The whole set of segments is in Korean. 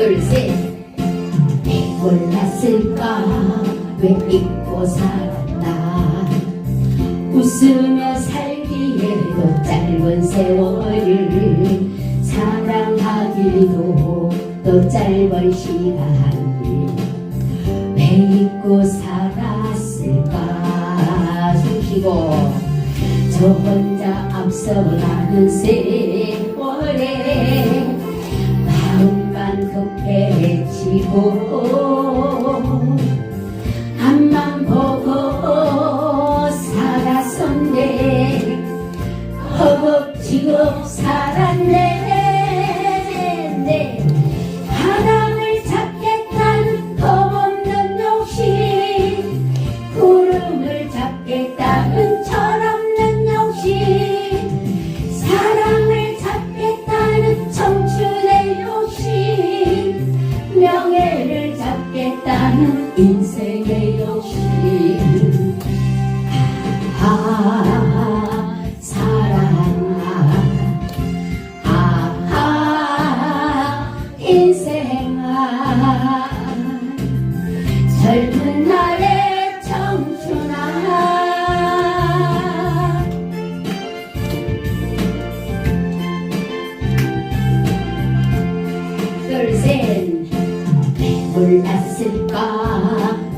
둘셋. 몰랐을까? 왜 잊고 살았나? 웃으며 살기에도 짧은 세월을 사랑하기도 또 짧은 시간. 왜 잊고 살았을까? 숨 쉬고 저 혼자 앞서가는 세 마음만 급해지고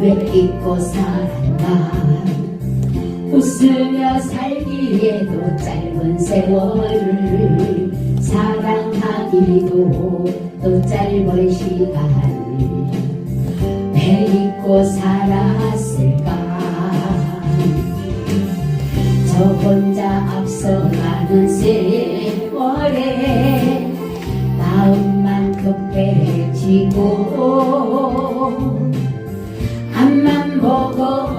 잊고 살았나 웃으며 살기에도 짧은 세월을 사랑하기도 또 짧은 시간 왜 잊고 살았을까? 저 혼자 앞서가는 세월에 마음만 급해지고 앞